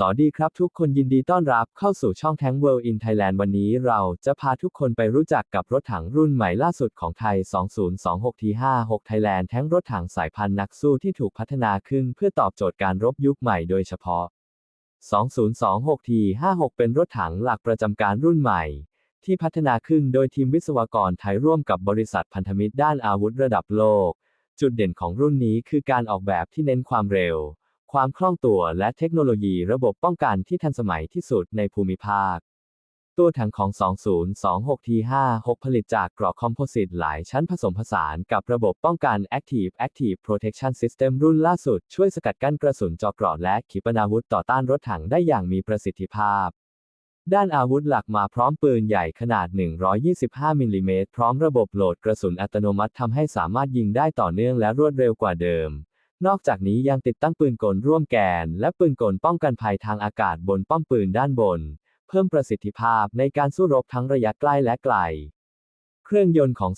สวัสดีครับทุกคนยินดีต้อนรับเข้าสู่ช่อง Tank World in Thailand วันนี้เราจะพาทุกคนไปรู้จักกับรถถังรุ่นใหม่ล่าสุดของไทย 2026 T56 Thailand แท้งรถถังสายพันธุ์นักสู้ที่ถูกพัฒนาขึ้นเพื่อตอบโจทย์การรบยุคใหม่โดยเฉพาะ 2026 T56 เป็นรถถังหลักประจำการรุ่นใหม่ ที่พัฒนาขึ้นโดยทีมวิศวกรไทยร่วมกับบริษัทพันธมิตรด้านอาวุธระดับโลก จุดเด่นของรุ่นนี้คือการออกแบบที่เน้นความเร็ว ความคล่องตัวและเทคโนโลยีระบบป้องกันที่ทันสมัยที่สุดในภูมิภาค ตัวถังของ 2026 T56 ผลิตจากเกราะคอมโพสิตหลายชั้นผสมผสานกับระบบป้องกัน Active Active Protection System รุ่นล่าสุดช่วยสกัดกั้นกระสุนเจาะเกราะและขีปนาวุธต่อต้านรถถังได้อย่างมีประสิทธิภาพด้านอาวุธหลักมาพร้อมปืนใหญ่ขนาด 125 มิลลิเมตรพร้อมระบบโหลดกระสุนอัตโนมัติทำให้สามารถยิงได้ต่อเนื่องและรวดเร็วกว่าเดิม นอกจากนี้ยังติดตั้งปืนกลร่วมแกน และปืนกลป้องกันภัยทางอากาศบนป้อมปืนด้านบน เพิ่มประสิทธิภาพในการสู้รบทั้งระยะใกล้และไกล เครื่องยนต์ของ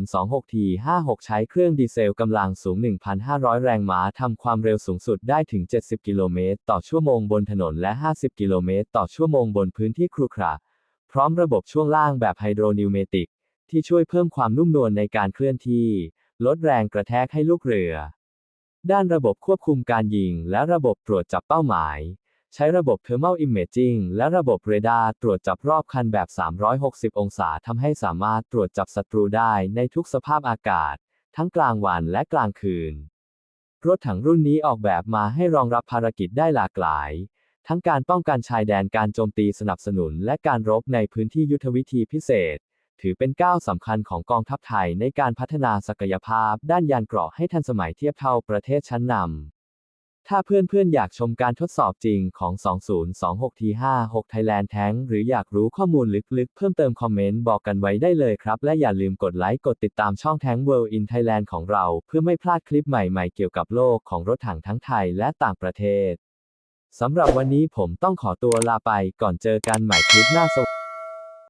2026 T56 ใช้เครื่องดีเซลกำลังสูง 1,500 แรงม้าทำความเร็วสูงสุดได้ถึง 70 กิโลเมตรต่อชั่วโมงบนถนนและ 50 กิโลเมตรต่อชั่วโมงบนพื้นที่ครุขระพร้อมระบบช่วงล่างแบบไฮโดรนิวเมติกที่ช่วยเพิ่มความนุ่มนวลในการเคลื่อนที่ ลดแรงกระแทกให้ลูกเรือ ด้านระบบควบคุมการยิง และระบบตรวจจับเป้าหมาย ใช้ระบบ Thermal Imaging และระบบเรดาร์ตรวจจับรอบคันแบบ 360 องศาทำให้สามารถตรวจจับศัตรูได้ในทุกสภาพอากาศ ทั้งกลางวันและกลางคืน รถถังรุ่นนี้ออกแบบมาให้รองรับภารกิจได้หลากหลาย ทั้งการป้องกันชายแดนการโจมตีสนับสนุน และการรบในพื้นที่ยุทธวิธีพิเศษ ถือเป็นก้าวสำคัญของกองทัพไทยในการพัฒนาศักยภาพ ด้านยานเกราะให้ทันสมัยเทียบเท่าประเทศชั้นนำ ถ้าเพื่อนๆ อยากชมการทดสอบจริงของ 2026 T56 Thailand Tank หรืออยากรู้ข้อมูลลึกๆ เพิ่มเติมคอมเมนต์บอกกันไว้ได้เลยครับ และอย่าลืมกดไลค์กดติดตามช่อง Tank World in Thailand ของเรา เพื่อไม่พลาดคลิปใหม่ๆ เกี่ยวกับโลกของรถถังทั้งไทยและต่างประเทศสำหรับวันนี้ผมต้องขอตัวลาไปก่อนเจอกันใหม่คลิปหน้าสวัสดี